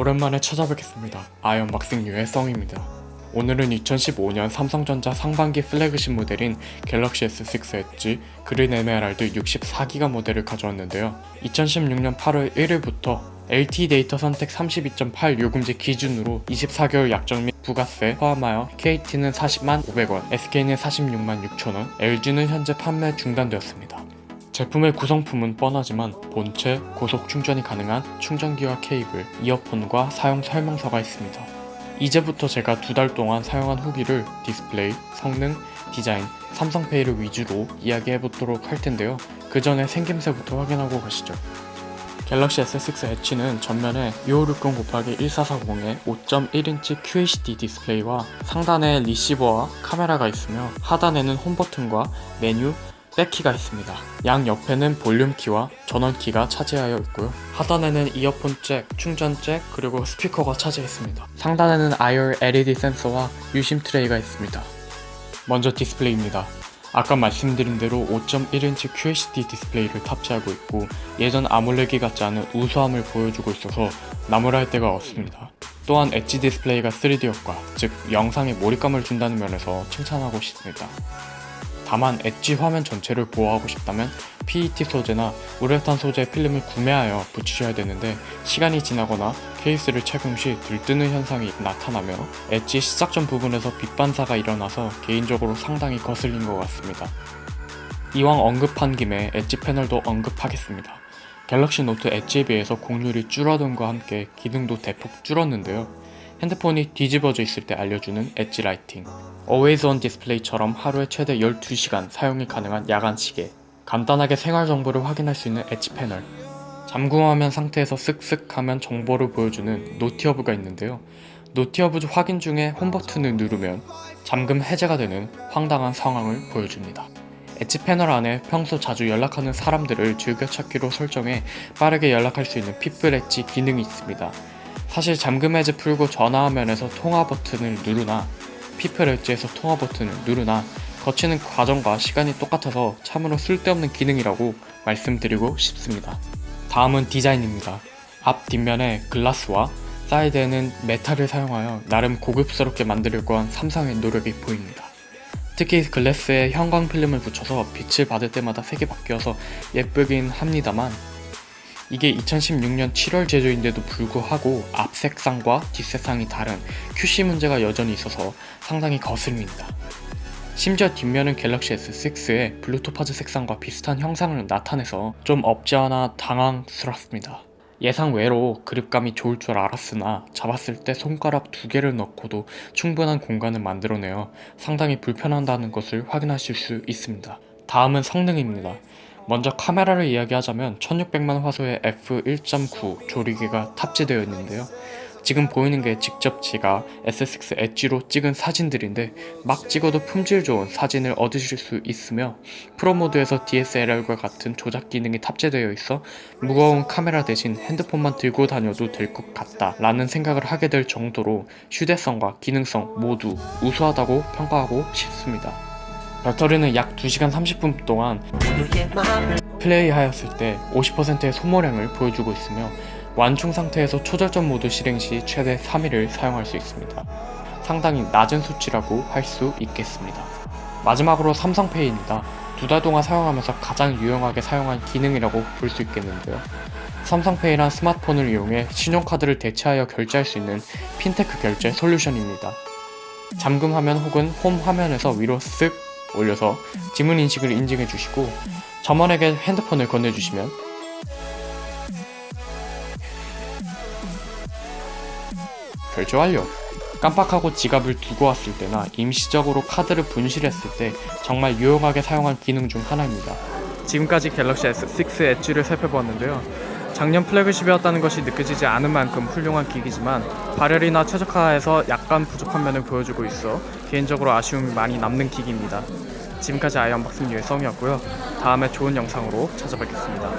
오랜만에 찾아뵙겠습니다. 아이언 박싱 유의 썽입니다. 오늘은 2015년 삼성전자 상반기 플래그십 모델인 갤럭시 S6 엣지 그린 에메랄드 64기가 모델을 가져왔는데요. 2016년 8월 1일부터 LTE 데이터 선택 32.8 요금제 기준으로 24개월 약정 및 부가세 포함하여 KT는 40만 500원, SK는 46만 6천원, LG는 현재 판매 중단되었습니다. 제품의 구성품은 뻔하지만 본체, 고속 충전이 가능한 충전기와 케이블, 이어폰과 사용 설명서가 있습니다. 이제부터 제가 두 달 동안 사용한 후기를 디스플레이, 성능, 디자인, 삼성페이를 위주로 이야기해 보도록 할 텐데요. 그 전에 생김새부터 확인하고 가시죠. 갤럭시 S6 엣지는 전면에 2560 곱하기 1440의 5.1인치 QHD 디스플레이와 상단에 리시버와 카메라가 있으며 하단에는 홈 버튼과 메뉴, 백키가 있습니다. 양 옆에는 볼륨 키와 전원 키가 차지하여 있고요. 하단에는 이어폰 잭, 충전 잭, 그리고 스피커가 차지해 있습니다. 상단에는 IR LED 센서와 유심 트레이가 있습니다. 먼저 디스플레이입니다. 아까 말씀드린 대로 5.1인치 QHD 디스플레이를 탑재하고 있고 예전 아몰레기 같지 않은 우수함을 보여주고 있어서 나무랄 데가 없습니다. 또한 엣지 디스플레이가 3D 효과, 즉 영상에 몰입감을 준다는 면에서 칭찬하고 싶습니다. 다만 엣지 화면 전체를 보호하고 싶다면 PET 소재나 우레탄 소재 필름을 구매하여 붙이셔야 되는데 시간이 지나거나 케이스를 착용 시 들뜨는 현상이 나타나며 엣지 시작점 부분에서 빛 반사가 일어나서 개인적으로 상당히 거슬린 것 같습니다. 이왕 언급한 김에 엣지 패널도 언급하겠습니다. 갤럭시 노트 엣지에 비해서 공률이 줄어든과 함께 기능도 대폭 줄었는데요. 핸드폰이 뒤집어져 있을 때 알려주는 엣지 라이팅, Always On 디스플레이처럼 하루에 최대 12시간 사용이 가능한 야간 시계, 간단하게 생활 정보를 확인할 수 있는 엣지 패널, 잠금화면 상태에서 쓱쓱 하면 정보를 보여주는 노티허브가 있는데요. 노티허브 확인 중에 홈 버튼을 누르면 잠금 해제가 되는 황당한 상황을 보여줍니다. 엣지 패널 안에 평소 자주 연락하는 사람들을 즐겨찾기로 설정해 빠르게 연락할 수 있는 핏불 엣지 기능이 있습니다. 사실 잠금 해제 풀고 전화 화면에서 통화 버튼을 누르나 피플 엣지에서 통화 버튼을 누르나 거치는 과정과 시간이 똑같아서 참으로 쓸데없는 기능이라고 말씀드리고 싶습니다. 다음은 디자인입니다. 앞 뒷면에 글라스와 사이드에는 메탈을 사용하여 나름 고급스럽게 만들려고 한 삼성의 노력이 보입니다. 특히 글래스에 형광 필름을 붙여서 빛을 받을 때마다 색이 바뀌어서 예쁘긴 합니다만 이게 2016년 7월 제조인데도 불구하고 앞 색상과 뒷 색상이 다른 QC 문제가 여전히 있어서 상당히 거슬립니다. 심지어 뒷면은 갤럭시 S6의 블루토파즈 색상과 비슷한 형상을 나타내서 좀 없지 않아 당황스럽습니다. 예상 외로 그립감이 좋을 줄 알았으나 잡았을 때 손가락 두 개를 넣고도 충분한 공간을 만들어내어 상당히 불편하다는 것을 확인하실 수 있습니다. 다음은 성능입니다. 먼저 카메라를 이야기하자면 1600만 화소의 f1.9 조리개가 탑재되어 있는데요. 지금 보이는 게 직접 제가 S6 엣지로 찍은 사진들인데 막 찍어도 품질 좋은 사진을 얻으실 수 있으며 프로 모드에서 DSLR과 같은 조작 기능이 탑재되어 있어 무거운 카메라 대신 핸드폰만 들고 다녀도 될 것 같다 라는 생각을 하게 될 정도로 휴대성과 기능성 모두 우수하다고 평가하고 싶습니다. 배터리는 약 2시간 30분 동안 플레이하였을 때 50%의 소모량을 보여주고 있으며 완충 상태에서 초절전 모드 실행 시 최대 3일을 사용할 수 있습니다. 상당히 낮은 수치라고 할 수 있겠습니다. 마지막으로 삼성페이입니다. 두 달 동안 사용하면서 가장 유용하게 사용한 기능이라고 볼 수 있겠는데요. 삼성페이란 스마트폰을 이용해 신용카드를 대체하여 결제할 수 있는 핀테크 결제 솔루션입니다. 잠금 화면 혹은 홈 화면에서 위로 쓱 올려서 지문 인식을 인증해 주시고 점원에게 핸드폰을 건네주시면 결제 완료! 깜빡하고 지갑을 두고 왔을 때나 임시적으로 카드를 분실했을 때 정말 유용하게 사용한 기능 중 하나입니다. 지금까지 갤럭시 S6 엣지를 살펴보았는데요. 작년 플래그십이었다는 것이 느껴지지 않은 만큼 훌륭한 기기지만 발열이나 최적화에서 약간 부족한 면을 보여주고 있어 개인적으로 아쉬움이 많이 남는 기기입니다. 지금까지 아이 언박싱 유의 썸이었고요. 다음에 좋은 영상으로 찾아뵙겠습니다.